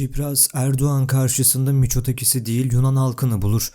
Çipras, Erdoğan karşısında Miçotakis'i değil Yunan halkını bulur.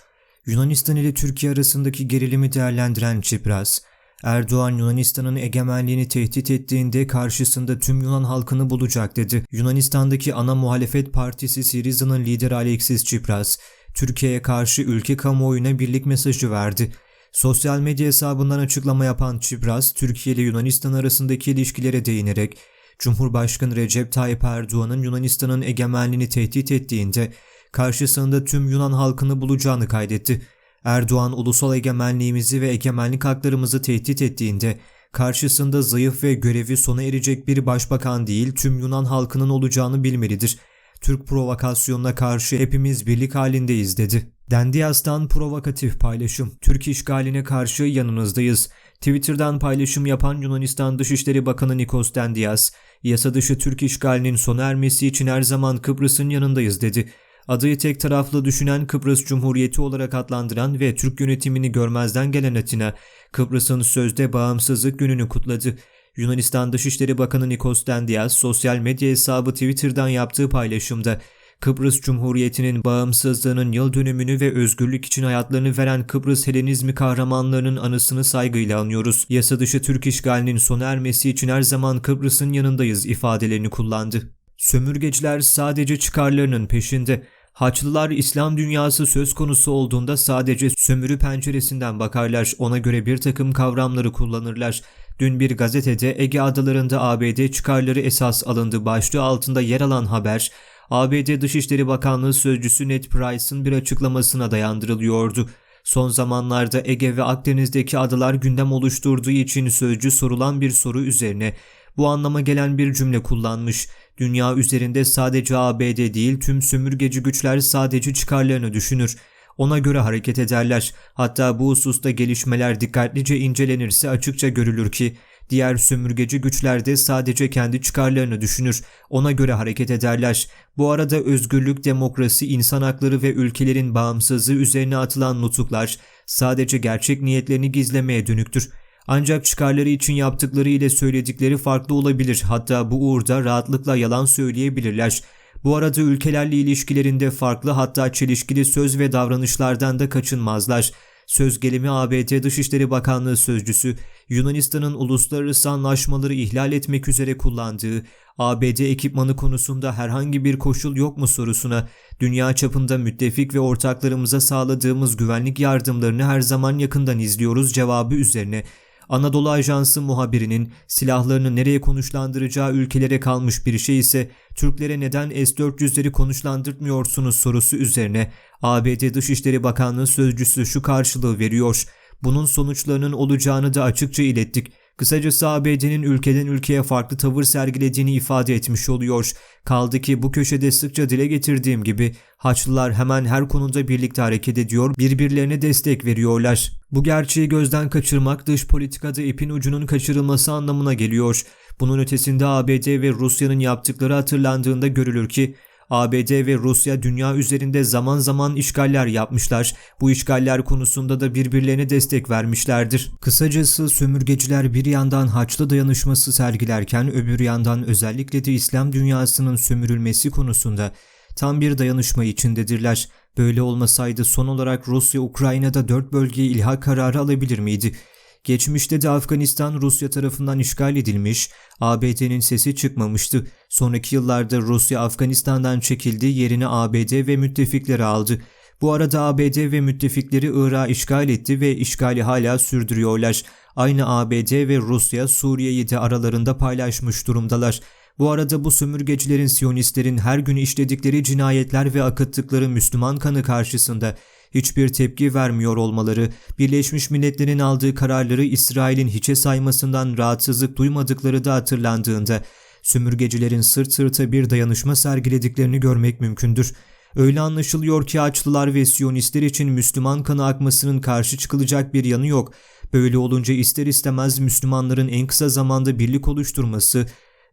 Yunanistan ile Türkiye arasındaki gerilimi değerlendiren Çipras, Erdoğan Yunanistan'ın egemenliğini tehdit ettiğinde karşısında tüm Yunan halkını bulacak dedi. Yunanistan'daki ana muhalefet partisi Siriza'nın lideri Alexis Tsipras, Türkiye'ye karşı ülke kamuoyuna birlik mesajı verdi. Sosyal medya hesabından açıklama yapan Tsipras, Türkiye ile Yunanistan arasındaki ilişkilere değinerek, Cumhurbaşkanı Recep Tayyip Erdoğan'ın Yunanistan'ın egemenliğini tehdit ettiğinde karşısında tüm Yunan halkını bulacağını kaydetti. Erdoğan ulusal egemenliğimizi ve egemenlik haklarımızı tehdit ettiğinde karşısında zayıf ve görevi sona erecek bir başbakan değil tüm Yunan halkının olacağını bilmelidir. Türk provokasyonuna karşı hepimiz birlik halindeyiz dedi. Dendias'tan provokatif paylaşım. Türk işgaline karşı yanınızdayız. Twitter'dan paylaşım yapan Yunanistan Dışişleri Bakanı Nikos Dendias, yasa dışı Türk işgalinin sona ermesi için her zaman Kıbrıs'ın yanındayız dedi. Adayı tek taraflı düşünen Kıbrıs Cumhuriyeti olarak adlandıran ve Türk yönetimini görmezden gelen Atina, Kıbrıs'ın sözde bağımsızlık gününü kutladı. Yunanistan Dışişleri Bakanı Nikos Dendias sosyal medya hesabı Twitter'dan yaptığı paylaşımda Kıbrıs Cumhuriyeti'nin bağımsızlığının yıl dönümünü ve özgürlük için hayatlarını veren Kıbrıs Helenizmi kahramanlarının anısını saygıyla anıyoruz. Yasa dışı Türk işgalinin sona ermesi için her zaman Kıbrıs'ın yanındayız ifadelerini kullandı. Sömürgeciler sadece çıkarlarının peşinde. Haçlılar İslam dünyası söz konusu olduğunda sadece sömürü penceresinden bakarlar, ona göre bir takım kavramları kullanırlar. Dün bir gazetede Ege adalarında ABD çıkarları esas alındı başlığı altında yer alan haber, ABD Dışişleri Bakanlığı Sözcüsü Ned Price'ın bir açıklamasına dayandırılıyordu. Son zamanlarda Ege ve Akdeniz'deki adalar gündem oluşturduğu için sözcü sorulan bir soru üzerine bu anlama gelen bir cümle kullanmış. Dünya üzerinde sadece ABD değil tüm sömürgeci güçler sadece çıkarlarını düşünür. Ona göre hareket ederler. Hatta bu hususta gelişmeler dikkatlice incelenirse açıkça görülür ki diğer sömürgeci güçler de sadece kendi çıkarlarını düşünür. Ona göre hareket ederler. Bu arada özgürlük, demokrasi, insan hakları ve ülkelerin bağımsızlığı üzerine atılan nutuklar sadece gerçek niyetlerini gizlemeye dönüktür. Ancak çıkarları için yaptıkları ile söyledikleri farklı olabilir. Hatta bu uğurda rahatlıkla yalan söyleyebilirler. Bu arada ülkelerle ilişkilerinde farklı hatta çelişkili söz ve davranışlardan da kaçınmazlar. Söz gelimi ABD Dışişleri Bakanlığı Sözcüsü, Yunanistan'ın uluslararası anlaşmaları ihlal etmek üzere kullandığı ABD ekipmanı konusunda herhangi bir koşul yok mu sorusuna, dünya çapında müttefik ve ortaklarımıza sağladığımız güvenlik yardımlarını her zaman yakından izliyoruz cevabı üzerine Anadolu Ajansı muhabirinin silahlarını nereye konuşlandıracağı ülkelere kalmış bir şey ise Türklere neden S-400'leri konuşlandırmıyorsunuz sorusu üzerine ABD Dışişleri Bakanlığı sözcüsü şu karşılığı veriyor. Bunun sonuçlarının olacağını da açıkça ilettik. Kısacası ABD'nin ülkeden ülkeye farklı tavır sergilediğini ifade etmiş oluyor. Kaldı ki bu köşede sıkça dile getirdiğim gibi Haçlılar hemen her konuda birlikte hareket ediyor, birbirlerine destek veriyorlar. Bu gerçeği gözden kaçırmak dış politikada ipin ucunun kaçırılması anlamına geliyor. Bunun ötesinde ABD ve Rusya'nın yaptıkları hatırlandığında görülür ki ABD ve Rusya dünya üzerinde zaman zaman işgaller yapmışlar. Bu işgaller konusunda da birbirlerine destek vermişlerdir. Kısacası sömürgeciler bir yandan Haçlı dayanışması sergilerken öbür yandan özellikle de İslam dünyasının sömürülmesi konusunda tam bir dayanışma içindedirler. Böyle olmasaydı son olarak Rusya Ukrayna'da dört bölgeye ilhak kararı alabilir miydi? Geçmişte de Afganistan Rusya tarafından işgal edilmiş, ABD'nin sesi çıkmamıştı. Sonraki yıllarda Rusya Afganistan'dan çekildi, yerini ABD ve müttefikleri aldı. Bu arada ABD ve müttefikleri Irak'ı işgal etti ve işgali hala sürdürüyorlar. Aynı ABD ve Rusya Suriye'yi de aralarında paylaşmış durumdalar. Bu arada bu sömürgecilerin Siyonistlerin her gün işledikleri cinayetler ve akıttıkları Müslüman kanı karşısında hiçbir tepki vermiyor olmaları, Birleşmiş Milletler'in aldığı kararları İsrail'in hiçe saymasından rahatsızlık duymadıkları da hatırlandığında sömürgecilerin sırt sırta bir dayanışma sergilediklerini görmek mümkündür. Öyle anlaşılıyor ki Haçlılar ve Siyonistler için Müslüman kanı akmasının karşı çıkılacak bir yanı yok. Böyle olunca ister istemez Müslümanların en kısa zamanda birlik oluşturması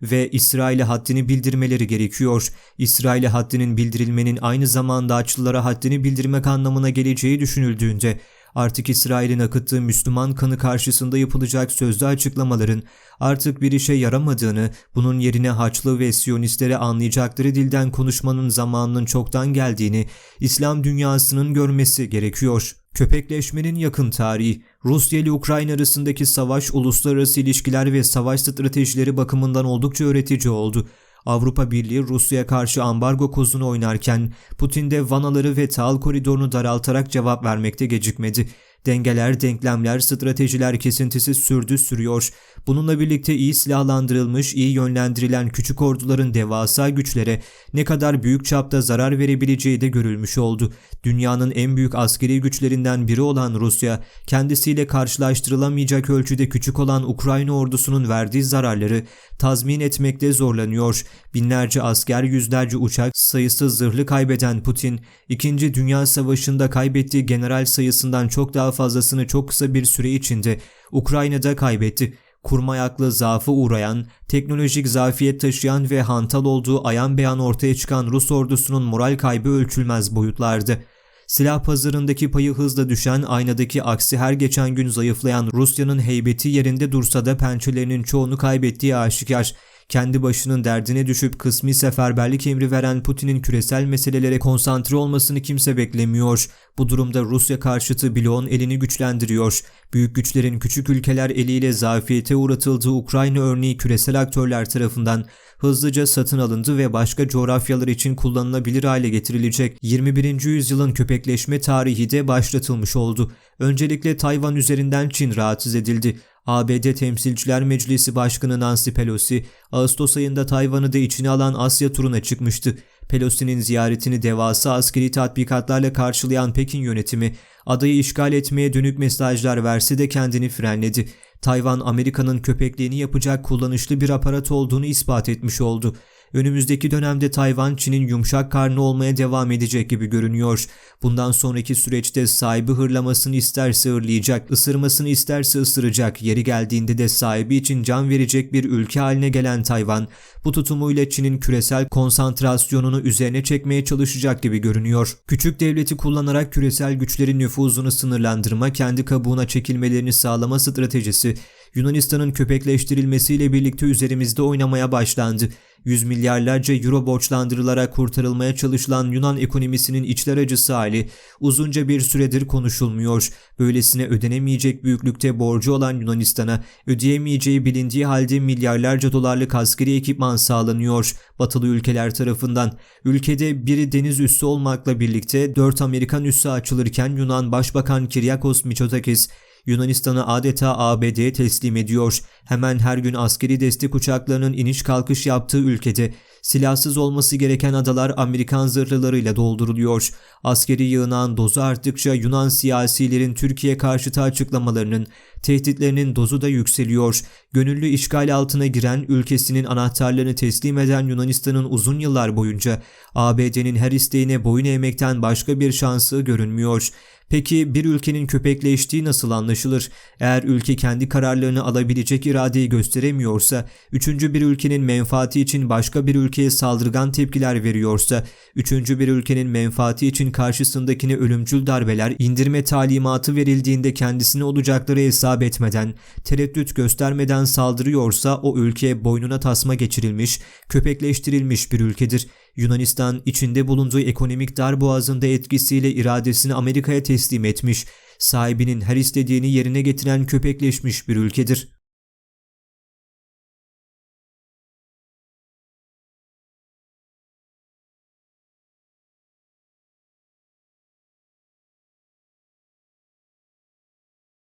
ve İsrail'e haddini bildirmeleri gerekiyor. İsrail'e haddinin bildirilmenin aynı zamanda Haçlılara haddini bildirmek anlamına geleceği düşünüldüğünde Artık İsrail'in akıttığı Müslüman kanı karşısında yapılacak sözlü açıklamaların artık bir işe yaramadığını, bunun yerine Haçlı ve Siyonistlere anlayacakları dilden konuşmanın zamanının çoktan geldiğini İslam dünyasının görmesi gerekiyor. Köpekleşmenin yakın tarihi, Rusya ile Ukrayna arasındaki savaş uluslararası ilişkiler ve savaş stratejileri bakımından oldukça öğretici oldu. Avrupa Birliği Rusya'ya karşı ambargo kozunu oynarken Putin de vanaları ve tahıl koridorunu daraltarak cevap vermekte gecikmedi. Dengeler, denklemler, stratejiler kesintisi sürdü sürüyor. Bununla birlikte iyi silahlandırılmış, iyi yönlendirilen küçük orduların devasa güçlere ne kadar büyük çapta zarar verebileceği de görülmüş oldu. Dünyanın en büyük askeri güçlerinden biri olan Rusya, kendisiyle karşılaştırılamayacak ölçüde küçük olan Ukrayna ordusunun verdiği zararları tazmin etmekte zorlanıyor. Binlerce asker, yüzlerce uçak, sayısız zırhlı kaybeden Putin, 2. Dünya Savaşı'nda kaybettiği general sayısından çok daha fazlasını çok kısa bir süre içinde Ukrayna'da kaybetti. Kurmayaklı zaafı uğrayan, teknolojik zafiyet taşıyan ve hantal olduğu ayan beyan ortaya çıkan Rus ordusunun moral kaybı ölçülmez boyutlardı. Silah pazarındaki payı hızla düşen, aynadaki aksi her geçen gün zayıflayan Rusya'nın heybeti yerinde dursa da pençelerinin çoğunu kaybettiği aşikar. Kendi başının derdine düşüp kısmi seferberlik emri veren Putin'in küresel meselelere konsantre olmasını kimse beklemiyor. Bu durumda Rusya karşıtı bloğun elini güçlendiriyor. Büyük güçlerin küçük ülkeler eliyle zafiyete uğratıldığı Ukrayna örneği küresel aktörler tarafından hızlıca satın alındı ve başka coğrafyalar için kullanılabilir hale getirilecek 21. yüzyılın köpekleşme tarihi de başlatılmış oldu. Öncelikle Tayvan üzerinden Çin rahatsız edildi. ABD Temsilciler Meclisi Başkanı Nancy Pelosi, Ağustos ayında Tayvan'ı da içine alan Asya turuna çıkmıştı. Pelosi'nin ziyaretini devasa askeri tatbikatlarla karşılayan Pekin yönetimi, adayı işgal etmeye dönük mesajlar verse de kendini frenledi. Tayvan, Amerika'nın köpekliğini yapacak kullanışlı bir aparat olduğunu ispat etmiş oldu. Önümüzdeki dönemde Tayvan Çin'in yumuşak karnı olmaya devam edecek gibi görünüyor. Bundan sonraki süreçte sahibi hırlamasını isterse hırlayacak, ısırmasını isterse ısıracak, yeri geldiğinde de sahibi için can verecek bir ülke haline gelen Tayvan, bu tutumuyla Çin'in küresel konsantrasyonunu üzerine çekmeye çalışacak gibi görünüyor. Küçük devleti kullanarak küresel güçlerin nüfuzunu sınırlandırma, kendi kabuğuna çekilmelerini sağlama stratejisi Yunanistan'ın köpekleştirilmesiyle birlikte üzerimizde oynamaya başlandı. Yüz milyarlarca euro borçlandırılarak kurtarılmaya çalışılan Yunan ekonomisinin içler acısı hali uzunca bir süredir konuşulmuyor. Böylesine ödenemeyecek büyüklükte borcu olan Yunanistan'a ödeyemeyeceği bilindiği halde milyarlarca dolarlık askeri ekipman sağlanıyor batılı ülkeler tarafından. Ülkede biri deniz üssü olmakla birlikte 4 Amerikan üssü açılırken Yunan Başbakan Kiryakos Mitsotakis Yunanistan'ı adeta ABD'ye teslim ediyor. Hemen her gün askeri destek uçaklarının iniş kalkış yaptığı ülkede silahsız olması gereken adalar Amerikan zırhlılarıyla dolduruluyor. Askeri yığınağın dozu arttıkça Yunan siyasilerin Türkiye karşıtı açıklamalarının, tehditlerinin dozu da yükseliyor. Gönüllü işgal altına giren ülkesinin anahtarlarını teslim eden Yunanistan'ın uzun yıllar boyunca ABD'nin her isteğine boyun eğmekten başka bir şansı görünmüyor. Peki bir ülkenin köpekleştiği nasıl anlaşılır? Eğer ülke kendi kararlarını alabilecek iradeyi gösteremiyorsa, üçüncü bir ülkenin menfaati için başka bir ülkeye saldırgan tepkiler veriyorsa, üçüncü bir ülkenin menfaati için karşısındakine ölümcül darbeler, indirme talimatı verildiğinde kendisine olacakları hesap etmeden, tereddüt göstermeden saldırıyorsa o ülke boynuna tasma geçirilmiş, köpekleştirilmiş bir ülkedir. Yunanistan içinde bulunduğu ekonomik darboğazında etkisiyle iradesini Amerika'ya teslim etmiş, sahibinin her istediğini yerine getiren köpekleşmiş bir ülkedir.